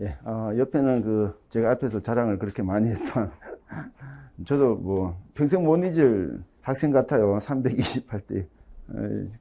예, 어, 옆에는 그 제가 앞에서 자랑을 그렇게 많이 했던 저도 뭐 평생 못 잊을 학생 같아요. 328대.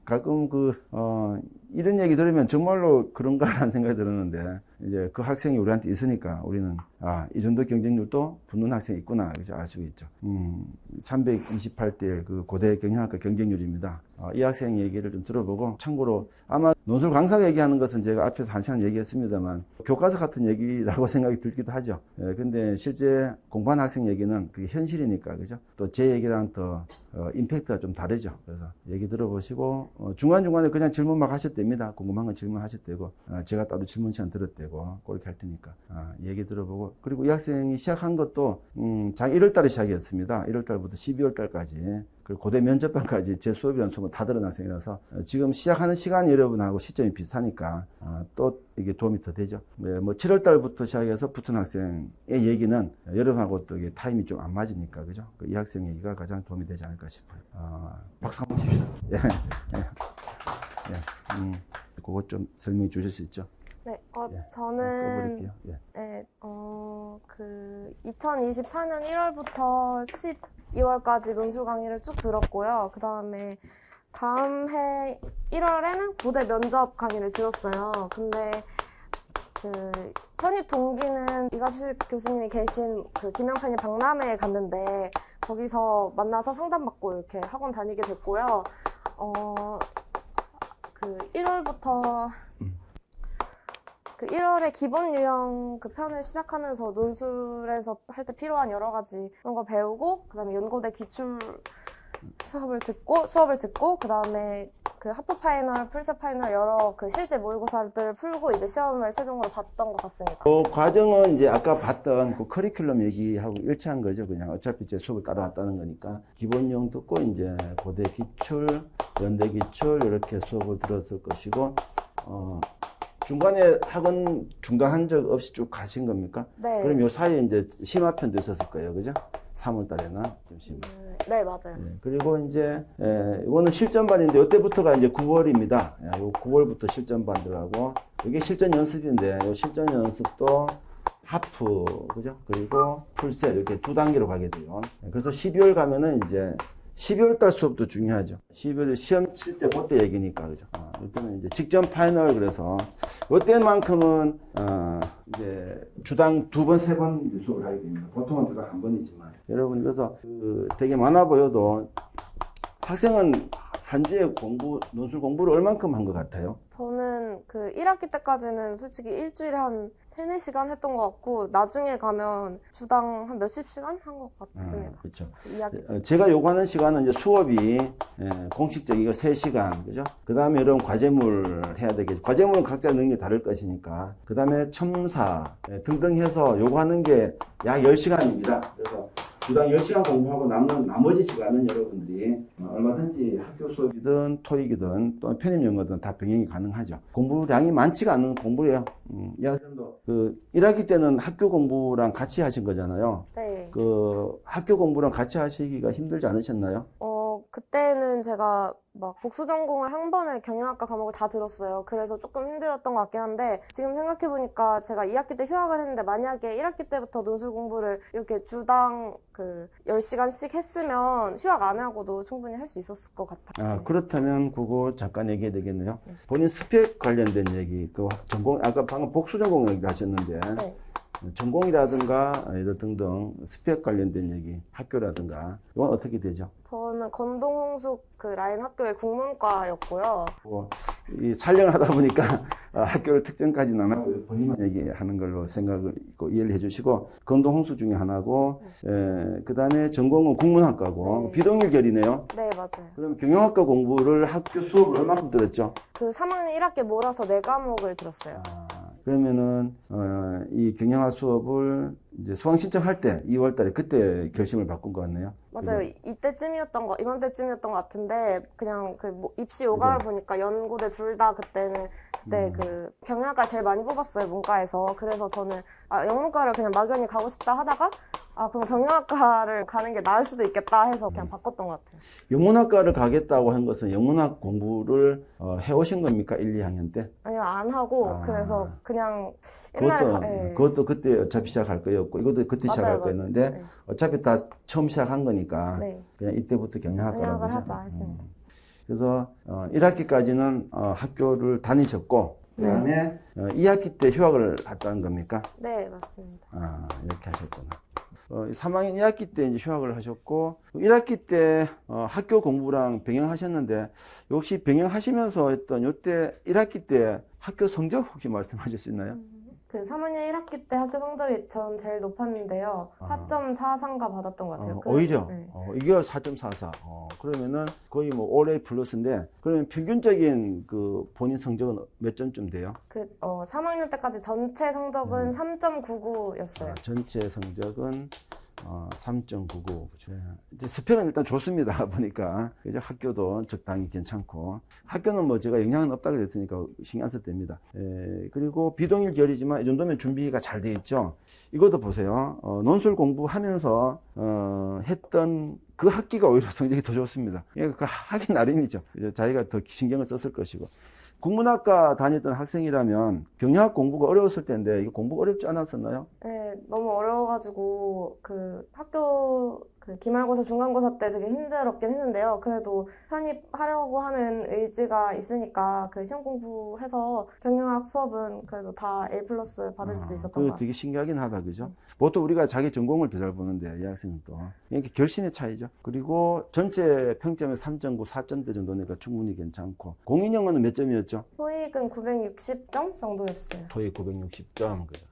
가끔 그, 어, 이런 얘기 들으면 정말로 그런가라는 생각이 들었는데, 이제 그 학생이 우리한테 있으니까 우리는, 아, 이 정도 경쟁률도 붙는 학생이 있구나. 그죠? 알수 있죠. 음, 328대 그 고대 경영학과 경쟁률입니다. 어, 이 학생 얘기를 좀 들어보고, 참고로 아마 논술 강사가 얘기하는 것은 제가 앞에서 한 시간 얘기했습니다만, 교과서 같은 얘기라고 생각이 들기도 하죠. 예, 근데 실제 공부하는 학생 얘기는 그게 현실이니까, 그죠? 또 제 얘기랑 더, 어, 임팩트가 좀 다르죠. 그래서 얘기 들어보시고, 어, 중간 중간에 그냥 질문 막 하셔도 됩니다. 궁금한 건 질문하셔도 되고, 어, 제가 따로 질문 시간 들어도 되고, 그렇게 할 테니까, 아, 얘기 들어보고, 그리고 이 학생이 시작한 것도, 음, 작 1월 달에 시작했습니다. 1월 달부터 12월 달까지. 그리고 고대 면접반까지 제 수업 연수가 다 들은 학생이라서 어, 지금 시작하는 시간이 여러분하고 시점이 비슷하니까 아, 또 이게 도움이 더 되죠. 네, 뭐 7월 달부터 시작해서 붙은 학생의 얘기는 여러분하고 또 이게 타임이 좀 안 맞으니까 그죠? 그이 학생 얘기가 가장 도움이 되지 않을까 싶어요. 아, 박수 한번 칩시다. 예, 예, 예. 음, 그거 좀 설명해 주실 수 있죠? 네, 어, 예, 저는 꺼버릴게요. 예. 네, 어, 그 2024년 1월부터 12월까지 논술 강의를 쭉 들었고요. 그 다음에 다음 해 1월에는 고대 면접 강의를 들었어요. 근데 그 편입 동기는 이갑식 교수님이 계신 그 김영편이 박람회에 갔는데 거기서 만나서 상담받고 이렇게 학원 다니게 됐고요. 어, 그 1월부터 그 1월에 기본 유형 그 편을 시작하면서 논술에서 할 때 필요한 여러 가지 그런 거 배우고 그다음에 연고대 기출 수업을 듣고 수업을 듣고 그다음에 그 하프 파이널, 풀셋 파이널 여러 그 실제 모의고사들을 풀고 이제 시험을 최종으로 봤던 것 같습니다. 그 과정은 이제 아까 봤던 그 커리큘럼 얘기하고 일치한 거죠. 그냥 어차피 제 수업을 따라왔다는 거니까 기본용 듣고 이제 고대 기출, 연대 기출 이렇게 수업을 들었을 것이고 어, 중간에 학원 중단한 적 없이 쭉 가신 겁니까? 네. 그럼 요 사이에 이제 심화편도 있었을 거예요, 그죠? 3월 달에는 좀 심화. 음, 네, 맞아요. 예, 그리고 이제 에, 이거는 실전반인데 이때부터가 이제 9월입니다. 야, 요 9월부터 실전반 들어가고 이게 실전 연습인데 요 실전 연습도 하프 그죠? 그리고 풀셋 이렇게 두 단계로 가게 돼요. 예, 그래서 12월 가면은 이제 12월 달 수업도 중요하죠. 12월에 시험 칠 때 그때 얘기니까 그죠? 아, 이때는 이제 직전 파이널 그래서 이때만큼은 어, 이제 주당 두 번 세 번 수업을 하게 됩니다. 보통은 주당 한 번이지만 여러분 그래서 그 되게 많아 보여도 학생은 한 주에 공부 논술 공부를 얼만큼 한 것 같아요? 저는 그 1학기 때까지는 솔직히 일주일에 한 3, 4시간 했던 것 같고 나중에 가면 주당 한 몇십 시간 한것 아, 같습니다. 그렇죠. 그 2학기 어, 제가 요구하는 시간은 이제 수업이 예, 공식적이고 3시간, 그죠? 그 다음에 이런 과제물 해야 되겠죠. 과제물은 각자 능력이 다를 것이니까. 그 다음에 첨사 예, 등등 해서 요구하는 게약 10시간입니다. 그래서 주당 10시간 공부하고 남는 나머지 시간은 여러분들이 어, 얼마든지 학교 수업이든 토익이든 또 편입 영어든 다 병행이 가능하죠. 공부량이 많지가 않은 공부예요. 음, 이 학생도 그 1학기 때는 학교 공부랑 같이 하신 거잖아요. 네. 그 학교 공부랑 같이 하시기가 힘들지 않으셨나요? 어, 그때는 제가 막 복수 전공을 한 번에 경영학과 과목을 다 들었어요. 그래서 조금 힘들었던 것 같긴 한데 지금 생각해보니까 제가 2학기 때 휴학을 했는데 만약에 1학기 때부터 논술 공부를 이렇게 주당 그 10시간씩 했으면 휴학 안 하고도 충분히 할 수 있었을 것 같아요. 아, 그렇다면 그거 잠깐 얘기해야 되겠네요. 본인 스펙 관련된 얘기, 그 전공, 아까 방금 복수 전공 얘기 하셨는데, 네. 전공이라든가 등등 스펙 관련된 얘기, 학교라든가, 이건 어떻게 되죠? 저는 건동홍숙 그 라인 학교의 국문과였고요. 뭐, 이 촬영을 하다 보니까 어, 학교를 특정까지는 안 하고 본인만 얘기하는 걸로 생각을 있고 이해를 해주시고 건도 홍수 중에 하나고 그 다음에 전공은 국문학과고 네. 비동일 결이네요. 네, 맞아요. 그럼 경영학과 공부를 학교 수업을 얼마큼 들었죠? 그 3학년 1학기 몰아서 네 과목을 들었어요. 아, 그러면은 어, 이 경영학 수업을 이제 수강 신청할 때 2월달에 그때 결심을 바꾼 것 같네요. 맞아요. 이- 이때쯤이었던 거, 이맘때쯤이었던 것 같은데, 그냥 그 뭐 입시 요강을 보니까 연고대 둘 다 그때는, 그때 음. 그 경영학과 제일 많이 뽑았어요, 문과에서. 그래서 저는, 아, 영문과를 그냥 막연히 가고 싶다 하다가, 아 그럼 경영학과를 가는 게 나을 수도 있겠다 해서 그냥 바꿨던 것 같아요. 영문학과를 가겠다고 한 것은 영문학 공부를 어, 해오신 겁니까? 1, 2학년 때? 아니요 안 하고 아. 그래서 그냥 옛날에 그것도, 가- 예. 그것도 그때 어차피 시작할 거였고, 이것도 그때 시작할 맞아요, 거였는데, 맞아요. 어차피 다 처음 시작한 거니까, 네. 네. 그냥 이때부터 경영학과라고. 하자 했습니다. 음. 그래서 어, 1학기까지는 어, 학교를 다니셨고, 그 네. 다음에 어, 2학기 때 휴학을 갔다는 겁니까? 네 맞습니다. 아, 이렇게 하셨구나. 어, 3학년 2학기 때 이제 휴학을 하셨고, 1학기 때 어, 학교 공부랑 병행하셨는데, 혹시 병행하시면서 했던 요때 1학기 때 학교 성적 혹시 말씀하실 수 있나요? 그 3학년 1학기 때 학교 성적이 전 제일 높았는데요. 아. 4.43가 받았던 것 같아요. 어, 오히려 네. 어, 이게 4.44. 어, 그러면은 거의 뭐 올해 플러스인데 그러면 평균적인 그 본인 성적은 몇 점쯤 돼요? 그 어, 3학년 때까지 전체 성적은 음. 3.99였어요. 아, 전체 성적은 어, 3.99. 이제 스펙은 일단 좋습니다. 보니까 이제 학교도 적당히 괜찮고 학교는 뭐 제가 영향은 없다고 됐으니까 신경 안 써도 됩니다. 에, 그리고 비동일 결이지만 이 정도면 준비가 잘 돼 있죠. 이것도 보세요. 어, 논술 공부하면서 어, 했던 그 학기가 오히려 성적이 더 좋습니다. 예, 그 하기 나름이죠. 이제 자기가 더 신경을 썼을 것이고. 국문학과 다녔던 학생이라면 경영학 공부가 어려웠을 텐데 이거 공부 어렵지 않았었나요? 네, 너무 어려워가지고 그 학교 그 기말고사, 중간고사 때 되게 힘들었긴 했는데요. 그래도 편입하려고 하는 의지가 있으니까 그 시험 공부해서 경영학 수업은 그래도 다 A 플러스 받을 수 아, 있었던 그거 것 같아요. 되게 신기하긴 하다, 그죠? 보통 우리가 자기 전공을 더 잘 보는데, 이 학생은 또. 이게 결심의 차이죠. 그리고 전체 평점이 3.9, 4점대 정도니까 충분히 괜찮고. 공인영어는 몇 점이었죠? 토익은 960점 정도였어요. 토익 960점, 그죠?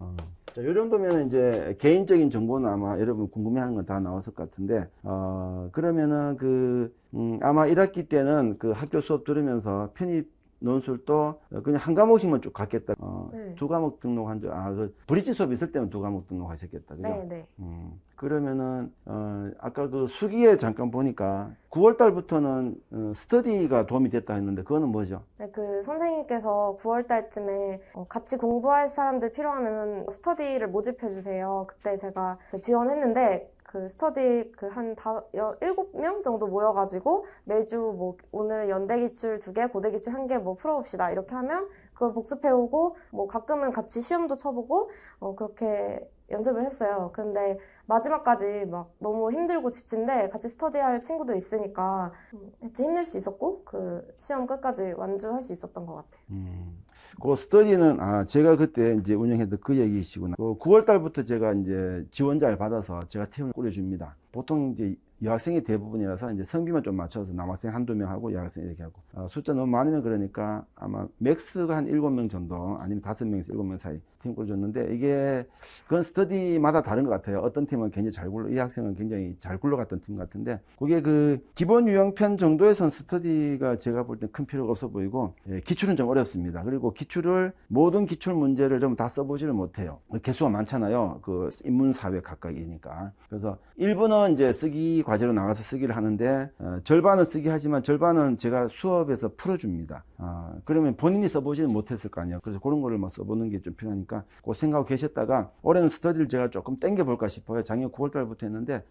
어. 자, 요 정도면 이제 개인적인 정보는 아마 여러분 궁금해하는 건 다 나왔을 것 같은데, 어, 그러면은 그, 음, 아마 1학기 때는 그 학교 수업 들으면서 편입 논술도 그냥 한 과목씩만 쭉 갔겠다. 어, 네. 두 과목 등록한 줄, 아, 그 브릿지 수업 있을 때는 두 과목 등록하셨겠다. 그죠? 네, 네. 음, 그러면은, 어, 아까 그 수기에 잠깐 보니까 9월 달부터는 어, 스터디가 도움이 됐다 했는데, 그거는 뭐죠? 네, 그 선생님께서 9월 달쯤에 어, 같이 공부할 사람들 필요하면 스터디를 모집해 주세요. 그때 제가 그 지원했는데 그 스터디 그한 다, 여, 7명 정도 모여가지고 매주 뭐 오늘 연대 기출 두 개, 고대 기출 한 개 뭐 풀어봅시다. 이렇게 하면 그걸 복습해오고 뭐 가끔은 같이 시험도 쳐보고 어, 그렇게 연습을 했어요. 근데 마지막까지 막 너무 힘들고 지친데 같이 스터디할 친구도 있으니까 음, 했지 힘낼 수 있었고 그 시험 끝까지 완주할 수 있었던 것 같아요. 음, 그 스터디는, 아, 제가 그때 이제 운영했던 그 얘기이시구나. 그 9월 달부터 제가 이제 지원자를 받아서 제가 팀을 꾸려줍니다. 보통 이제 여학생이 대부분이라서 이제 성비만 좀 맞춰서 남학생 한두 명 하고 여학생 이렇게 하고 어, 숫자 너무 많으면 그러니까 아마 맥스가 한 일곱 명 정도 아니면 다섯 명에서 일곱 명 사이 팀 꾸려줬는데 이게 그건 스터디마다 다른 것 같아요. 어떤 팀은 굉장히 잘 굴러 이 학생은 굉장히 잘 굴러갔던 팀 같은데 그게 그 기본 유형편 정도에선 스터디가 제가 볼때큰 필요가 없어 보이고 예, 기출은 좀 어렵습니다. 그리고 기출을 모든 기출 문제를 여러분 다 써보지를 못해요. 개수가 많잖아요. 그 인문 사회 각각이니까 그래서 일 부는 이제 쓰기 과제로 나가서 쓰기를 하는데 어, 절반은 쓰기 하지만 절반은 제가 수업에서 풀어줍니다. 아, 그러면 본인이 써보지는 못했을 거 아니에요. 그래서 그런 거를 막 써보는 게 좀 필요하니까 그 생각하고 계셨다가 올해는 스터디를 제가 조금 땡겨볼까 싶어요. 작년 9월 달부터 했는데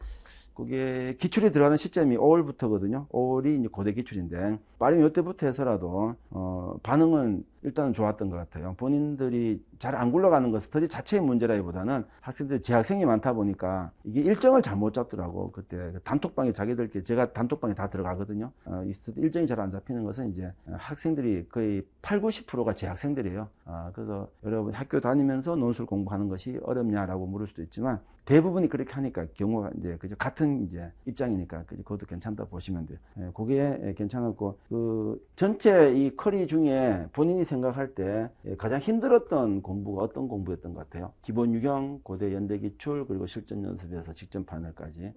그게 기출이 들어가는 시점이 5월부터거든요. 5월이 이제 고대 기출인데 빠르면 이때부터 해서라도 어, 반응은 일단은 좋았던 것 같아요. 본인들이 잘 안 굴러가는 것 스터디 자체의 문제라기보다는 학생들이 재학생이 많다 보니까 이게 일정을 잘못 잡더라고. 그때 그 단톡방에 자기들끼리 제가 단톡방에 다 들어가거든요. 어, 일정이 잘 안 잡히는 것은 이제 학생들이 거의 8, 90%가 재학생들이에요. 아, 그래서 여러분 학교 다니면서 논술 공부하는 것이 어렵냐라고 물을 수도 있지만 대부분이 그렇게 하니까 경우가 이제 그죠 같은 이제 입장이니까 그죠 그것도 괜찮다 보시면 돼요. 예, 그게 괜찮았고 그 전체 이 커리 중에 본인이 생각할 때 예, 가장 힘들었던 공부가 어떤 공부였던 것 같아요? 기본 유형, 고대 연대 기출 그리고 실전 연습에서 직전 파널까지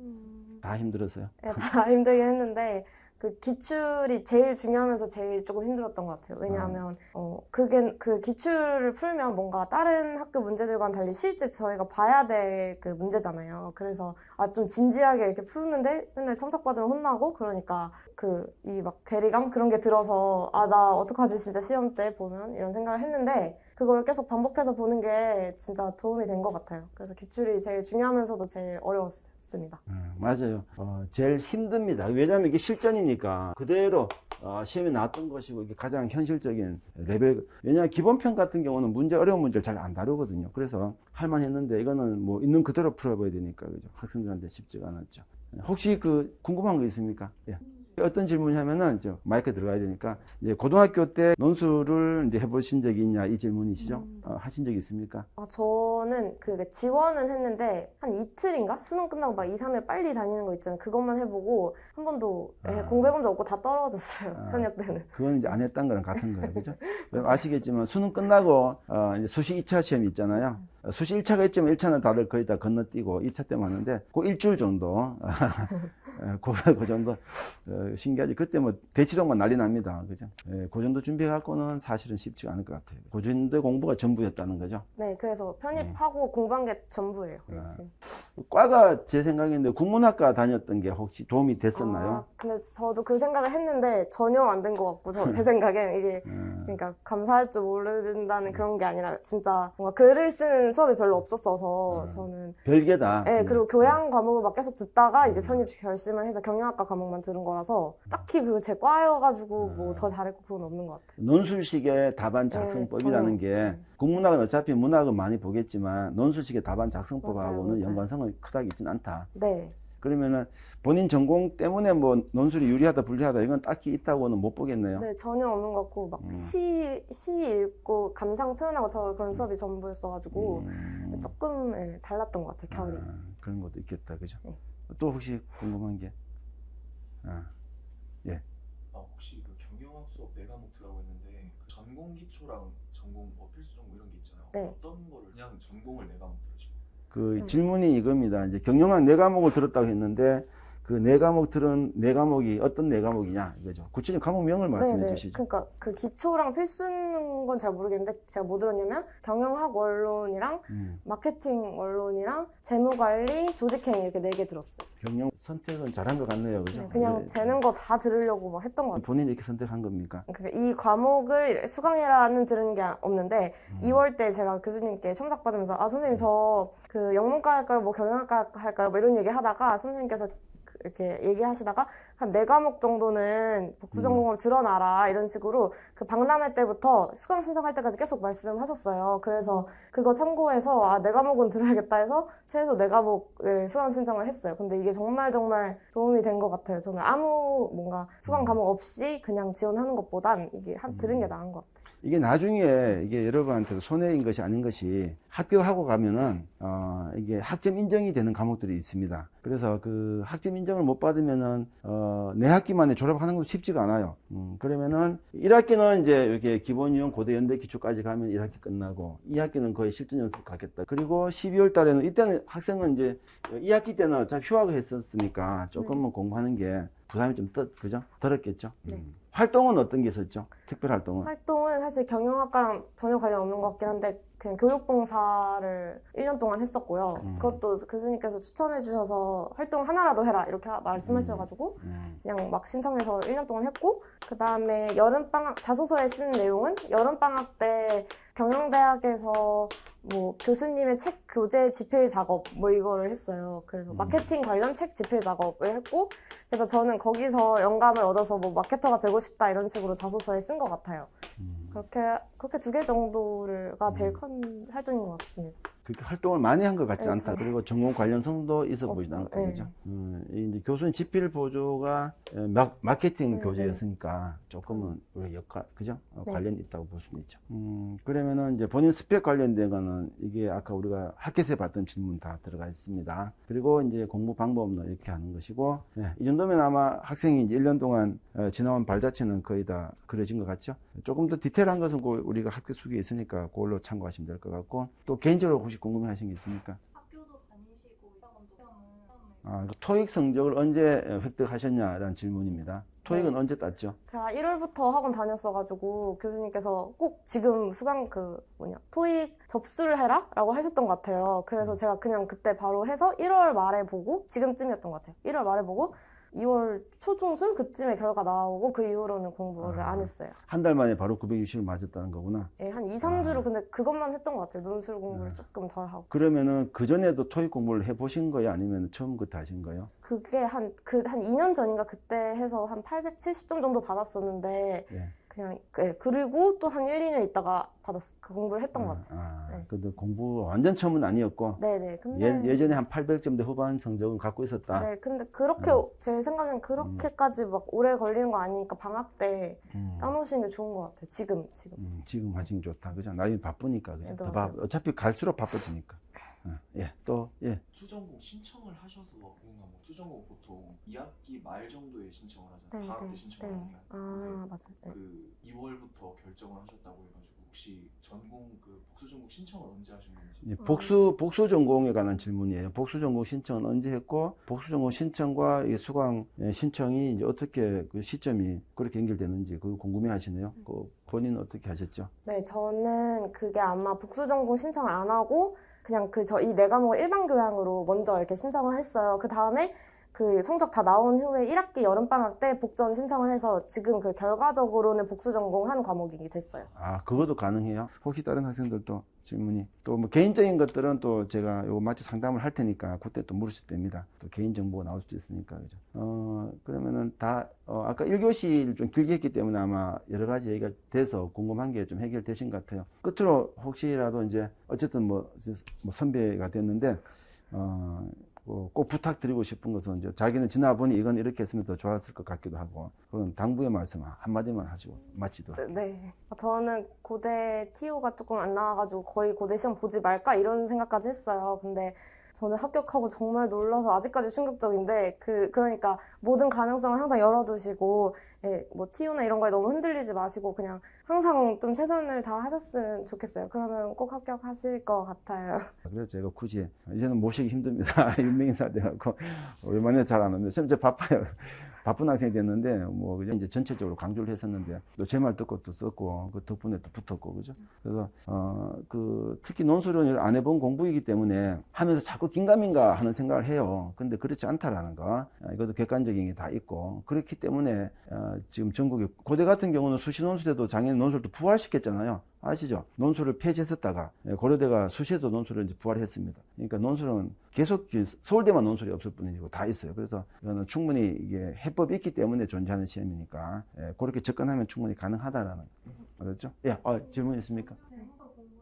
다 힘들었어요. 네, 다 힘들긴 했는데 그 기출이 제일 중요하면서 제일 조금 힘들었던 것 같아요. 왜냐하면 어 그게 그 기출을 풀면 뭔가 다른 학교 문제들과는 달리 실제 저희가 봐야 될 그 문제잖아요. 그래서 아 좀 진지하게 이렇게 푸는데 맨날 첨삭받으면 혼나고 그러니까 그 이 막 괴리감 그런 게 들어서 아 나 어떡하지 진짜 시험 때 보면 이런 생각을 했는데 그걸 계속 반복해서 보는 게 진짜 도움이 된 것 같아요. 그래서 기출이 제일 중요하면서도 제일 어려웠 습니다. 음, 맞아요. 어, 제일 힘듭니다. 왜냐하면 이게 실전이니까 그대로 어, 시험에 나왔던 것이고 이게 가장 현실적인 레벨. 왜냐하면 기본편 같은 경우는 문제 어려운 문제를 잘 안 다루거든요. 그래서 할만했는데 이거는 뭐 있는 그대로 풀어봐야 되니까 그죠. 학생들한테 쉽지가 않았죠. 혹시 그 궁금한 거 있습니까? 예. 어떤 질문이냐면은 이제 마이크 들어가야 되니까 이제 고등학교 때 논술을 이제 해보신 적이 있냐 이 질문이시죠? 음. 어, 하신 적이 있습니까? 아, 저는 그 지원은 했는데 한 이틀인가? 수능 끝나고 막 2, 3일 빨리 다니는 거 있잖아요. 그것만 해보고 한 번도 예, 아. 공부해본 적 없고 다 떨어졌어요. 아. 현역 때는. 그건 이제 안 했던 거랑 같은 거예요. 그죠? 아시겠지만 수능 끝나고 어, 이제 수시 2차 시험이 있잖아요. 어, 수시 1차가 있지만 1차는 다들 거의 다 건너뛰고 2차 때 맞는데 그 일주일 정도 예, 그, 그 정도 어, 신기하지. 그때 뭐 대치동만 난리 납니다. 그죠? 예, 그 정도 준비해 갖고는 사실은 쉽지가 않을 것 같아요. 그 정도 공부가 전부였다는 거죠. 네, 그래서 편입하고 공부한 게 전부예요. 음. 아. 과가 제 생각인데 국문학과 다녔던 게 혹시 도움이 됐었나요? 아, 근데 저도 그 생각을 했는데 전혀 안 된 것 같고 저, 제 생각엔 이게 음, 그러니까 감사할 줄 모른다는 그런 게 아니라 진짜 뭔가 글을 쓰는 수업이 별로 없었어서 음. 저는 별개다. 네, 음. 그리고 교양 과목을 막 계속 듣다가 이제 음. 편입 결심을 해서 경영학과 과목만 들은 거라서 딱히 그 제 과여가지고 뭐 음. 더 잘했고 그건 없는 것 같아요. 논술식의 답안 작성법이라는 저는, 게 네. 국문학은 어차피 문학은 많이 보겠지만 논술식의 답안 작성법하고는 맞아요. 연관성은 크다고 있지는 않다. 네, 그러면은 본인 전공 때문에 뭐 논술이 유리하다 불리하다 이건 딱히 있다고는 못 보겠네요. 네 전혀 없는 것 같고 막 음. 시시 읽고 감상 표현하고 저 그런 수업이 전부였어가지고 음, 조금 예, 달랐던 것 같아요 결이. 아, 그런 것도 있겠다, 그죠? 네. 또 혹시 궁금한 게? 아, 아, 혹시 그 경영학 수업 네 과목 들어가고 있는데 그 전공 기초랑 전공 뭐 필수 전공 이런 게 있잖아요. 네. 어떤 거를 그냥 전공을 네 과목 들으시고 그 음. 질문이 이겁니다. 이제 경영학 네 과목을 들었다고 했는데 그 네 과목 들은 네 과목이 어떤 네 과목이냐 이거죠. 구체적인 과목명을 말씀해 네네. 주시죠. 그러니까 그 기초랑 필수는 건잘 모르겠는데 제가 뭐 들었냐면 경영학 원론이랑 음, 마케팅 원론이랑 재무관리, 조직행위 이렇게 네 개 들었어요. 경영 선택은 잘한 것 같네요, 그죠? 네, 그냥 네. 되는 거 다 들으려고 막 했던 것 같아요. 본인이 이렇게 선택한 겁니까? 그러니까 이 과목을 수강해라는 들은 게 없는데 음. 2월 때 제가 교수님께 첨삭 받으면서 아 선생님 저 그 영문과 할까요 뭐 경영학과 할까요 뭐 이런 얘기 하다가 선생님께서 그- 이렇게 얘기하시다가 한네 과목 정도는 복수 음. 전공으로 드러나라 이런 식으로 그 박람회 때부터 수강 신청할 때까지 계속 말씀하셨어요. 그래서 그거 참고해서 아네 과목은 들어야겠다 해서 최소 네 과목을 수강 신청을 했어요. 근데 이게 정말 정말 도움이 된 것 같아요. 저는 아무 뭔가 수강 음. 과목 없이 그냥 지원하는 것보단 이게 한 들은 게 음. 나은 것 같아요. 이게 나중에 이게 여러분한테 손해인 것이 아닌 것이 합격하고 가면은 어 이게 학점 인정이 되는 과목들이 있습니다. 그래서 그 학점 인정을 못 받으면은 어내 학기 만에 졸업하는 건 쉽지가 않아요. 음, 그러면은 1학기는 이제 이렇게 기본 이용 고대 연대 기초까지 가면 1학기 끝나고 2학기는 거의 실전 연습 가겠다. 그리고 12월 달에는 이때는 학생은 이제 2학기 때는 어차피 휴학을 했었으니까 조금은 공부하는 게 부담이 좀 덜, 그죠? 덜었겠죠. 네. 음. 활동은 어떤 게 있었죠? 특별 활동은? 활동은 사실 경영학과랑 전혀 관련 없는 것 같긴 한데 그냥 교육봉사를 1년 동안 했었고요. 음. 그것도 교수님께서 추천해 주셔서 활동 하나라도 해라 이렇게 하- 말씀하셔가지고 음. 그냥 막 신청해서 1년 동안 했고 그 다음에 여름방학 자소서에 쓴 내용은 여름방학 때 경영대학에서 뭐 교수님의 책 교재 집필 작업 뭐 이거를 했어요. 그래서 음. 마케팅 관련 책 집필 작업을 했고 그래서 저는 거기서 영감을 얻어서 뭐 마케터가 되고 싶다 이런 식으로 자소서에 쓴 것 같아요. 음. 그렇게 그렇게 두 개 정도가 제일 음. 큰 활동인 것 같습니다. 그렇게 활동을 많이 한 것 같지 네, 않다. 잘- 그리고 전공 관련성도 있어 어, 보이지 않고, 네. 그죠? 음, 이 이제 교수님 집필 보조가 에, 마, 마케팅 네, 교재였으니까 조금은 우리 역할, 그죠? 어, 네. 관련이 있다고 볼 수는 있죠. 음, 그러면은 이제 본인 스펙 관련된 거는 이게 아까 우리가 학교에서 봤던 질문 다 들어가 있습니다. 그리고 이제 공부 방법은 이렇게 하는 것이고, 네, 이 정도면 아마 학생이 이제 1년 동안 어, 지나온 발자취는 거의 다 그려진 것 같죠? 조금 더 디테일한 것은 그 우리가 학교 수기에 있으니까 그걸로 참고하시면 될 것 같고, 또 개인적으로 혹시 궁금해 하신 게 있습니까? 학교도 다니시고 학원도 아, 그 토익 성적을 언제 획득하셨냐라는 질문입니다. 토익은 네. 언제 땄죠? 제가 1월부터 학원 다녔어가지고 교수님께서 꼭 지금 수강 그 뭐냐 토익 접수를 해라라고 하셨던 것 같아요. 그래서 음. 제가 그냥 그때 바로 해서 1월 말에 보고 지금쯤이었던 것 같아요. 1월 말에 보고 2월 초중순 그쯤에 결과 나오고 그 이후로는 공부를 아. 안 했어요. 한 달 만에 바로 960을 맞았다는 거구나. 예, 한 2, 3주로 아. 근데 그것만 했던 것 같아요. 논술 공부를 네. 조금 덜 하고. 그러면은 그 전에도 토익 공부를 해보신 거예요? 아니면 처음부터 하신 거예요? 그게 한, 그, 한 2년 전인가 그때 해서 한 870점 정도 받았었는데, 예. 그냥, 예, 그리고 또 한 1, 2년 있다가 받았, 그 공부를 했던 것 같아요. 아, 네. 근데 공부 완전 처음은 아니었고 네네. 근데. 예, 예전에 한 800점대 후반 성적은 갖고 있었다. 네, 근데 그렇게, 음. 제 생각엔 그렇게까지 막 오래 걸리는 거 아니니까 방학 때 음. 따놓으시는 게 좋은 것 같아요. 지금, 지금. 음, 지금 하시는 게 좋다. 그죠? 나중에 바쁘니까. 그죠? 네, 더 맞아요. 바- 어차피 갈수록 바빠지니까. 어, 예. 또, 예. 수전공 신청을 하셔서 뭔가 뭐 수전공 보통 2학기 말 정도에 신청을 하잖아요. 네, 때 네, 신청하는 네. 게 아니고 아, 맞아요. 네. 그 2월부터 결정을 하셨다고 해가지고 혹시 전공 그 복수 전공 신청을 언제 하신 건지 예, 복수, 복수 전공에 관한 질문이에요. 복수 전공 신청은 언제 했고, 복수 전공 신청과 이 수강 예, 신청이 이제 어떻게 그 시점이 그렇게 연결되는지 그거 궁금해 하시네요. 그 본인은 어떻게 하셨죠? 네, 저는 그게 아마 복수 전공 신청을 안 하고 그냥 그 저 이 네 과목을 일반 교양으로 먼저 이렇게 신청을 했어요. 그 다음에 그 성적 다 나온 후에 1학기 여름방학 때 복전 신청을 해서 지금 그 결과적으로는 복수 전공 한 과목이 됐어요. 아, 그것도 가능해요? 혹시 다른 학생들도 질문이 또 뭐 개인적인 것들은 또 제가 요거 마치 상담을 할 테니까 그때 또 물으셔도 됩니다. 또 개인 정보가 나올 수도 있으니까 그죠. 어 그러면은 다 어, 아까 1교시를 좀 길게 했기 때문에 아마 여러 가지 얘기가 돼서 궁금한 게 좀 해결되신 것 같아요. 끝으로 혹시라도 이제 어쨌든 뭐, 뭐 선배가 됐는데 어. 뭐꼭 부탁드리고 싶은 것은 이제 자기는 지나보니 이건 이렇게 했으면 더 좋았을 것 같기도 하고 그런 당부의 말씀 한마디만 하시고 마치도록 네. 저는 고대 TO가 조금 안 나와가지고 거의 고대 시험 보지 말까 이런 생각까지 했어요. 근데 저는 합격하고 정말 놀라서 아직까지 충격적인데 그 그러니까 모든 가능성을 항상 열어두시고 예, 뭐 TO나 이런 거에 너무 흔들리지 마시고 그냥 항상 좀 최선을 다 하셨으면 좋겠어요. 그러면 꼭 합격하실 것 같아요. 그래서 제가 굳이 이제는 모시기 힘듭니다. 유명인사 돼갖고 웬만해서 잘안 합니다. 지금 저 바빠요. 바쁜 학생이 됐는데 뭐 그죠? 이제 전체적으로 강조를 했었는데 또 제 말 듣고 또 썼고 그 덕분에 또 붙었고 그죠? 그래서 어그 특히 논술은 안 해본 공부이기 때문에 하면서 자꾸 긴가민가 하는 생각을 해요. 근데 그렇지 않다라는 거 아, 이것도 객관적인 게 다 있고 그렇기 때문에 어, 지금 전국에 고대 같은 경우는 수시 논술에도 작년 논술도 부활시켰잖아요. 아시죠? 논술을 폐지했었다가 예, 고려대가 수시에서 논술을 이제 부활했습니다. 그러니까 논술은 계속 그 서울대만 논술이 없을 뿐이고 다 있어요. 그래서 이거는 충분히 이게 해법이 있기 때문에 존재하는 시험이니까 예, 그렇게 접근하면 충분히 가능하다라는 거. 알았죠? 예, 어, 질문 있습니까?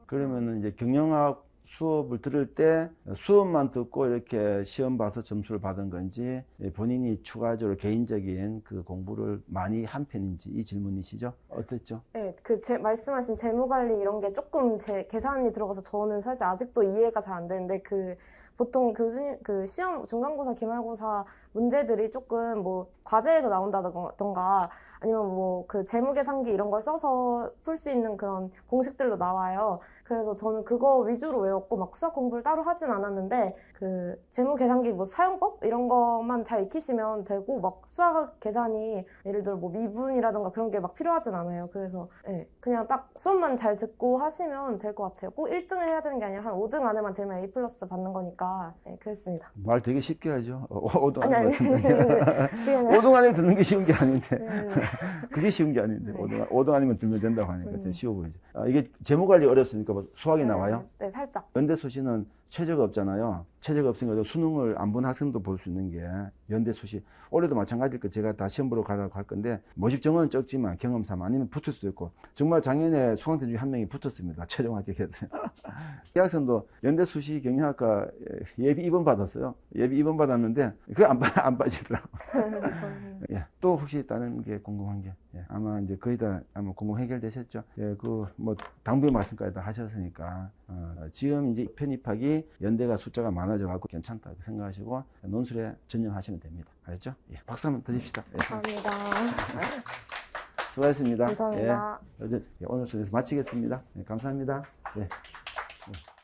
그러면은 이제 경영학 수업을 들을 때 수업만 듣고 이렇게 시험 봐서 점수를 받은 건지 예, 본인이 추가적으로 개인적인 그 공부를 많이 한 편인지 이 질문이시죠? 어땠죠? 네, 그 제, 말씀하신 재무 관리 이런 게 조금 제 계산이 들어가서 저는 사실 아직도 이해가 잘 안 되는데 그 보통 교수님 그 시험 중간고사 기말고사 문제들이 조금 뭐 과제에서 나온다던가 아니면 뭐 그 재무계산기 이런 걸 써서 풀 수 있는 그런 공식들로 나와요. 그래서 저는 그거 위주로 외웠고 막 수학 공부를 따로 하진 않았는데 그 재무계산기 뭐 사용법 이런 것만 잘 익히시면 되고 막 수학 계산이 예를 들어 뭐 미분이라던가 그런 게 막 필요하진 않아요. 그래서 예, 그냥 딱 수업만 잘 듣고 하시면 될 것 같아요. 꼭 1등을 해야 되는 게 아니라 한 5등 안에만 들면 A 플러스 받는 거니까 예, 그랬습니다. 말 되게 쉽게 하죠. 어, 오동 아니 아니 같은데. 그게 아니라 오동 안에 듣는 게 쉬운 게 아닌데. 네, 그게 쉬운 게 아닌데. 네. 오동, 오동 아니면 들면 된다고 하니까 음. 좀 쉬워 보이죠. 아, 이게 재무 관리 어렵습니까? 뭐 수학이 네, 나와요? 네, 살짝. 연대 수시는 최저가 없잖아요. 최저가 없으니까 수능을 안 본 학생도 볼 수 있는 게 연대 수시. 올해도 마찬가지일 거 제가 다 시험 보러 가라고 할 건데 모집 정원은 적지만 경험 삼아 아니면 붙을 수도 있고 정말 작년에 수강생 중에 한 명이 붙었습니다. 최종 합격했어 요. 이 학생도 연대 수시 경영학과 예비 입원 받았어요. 예비 입원 받았는데 그게 안, 빠- 안 빠지더라고. 저는 예. 또 혹시 다른 게 궁금한 게 예. 아마 이제 거의 다 아마 궁금 해결되셨죠. 예, 그 뭐 당부의 말씀까지 다 하셨으니까 어, 지금 이제 편입하기 연대가 숫자가 많아져 갖고 괜찮다 고 생각하시고 논술에 전념하시면 됩니다. 알겠죠? 예. 박수 한번 드립시다. 예. 감사합니다. 수고하셨습니다. 감사합니다. 예. 어제- 예, 오늘 수고해서 마치겠습니다. 예, 감사합니다. 예.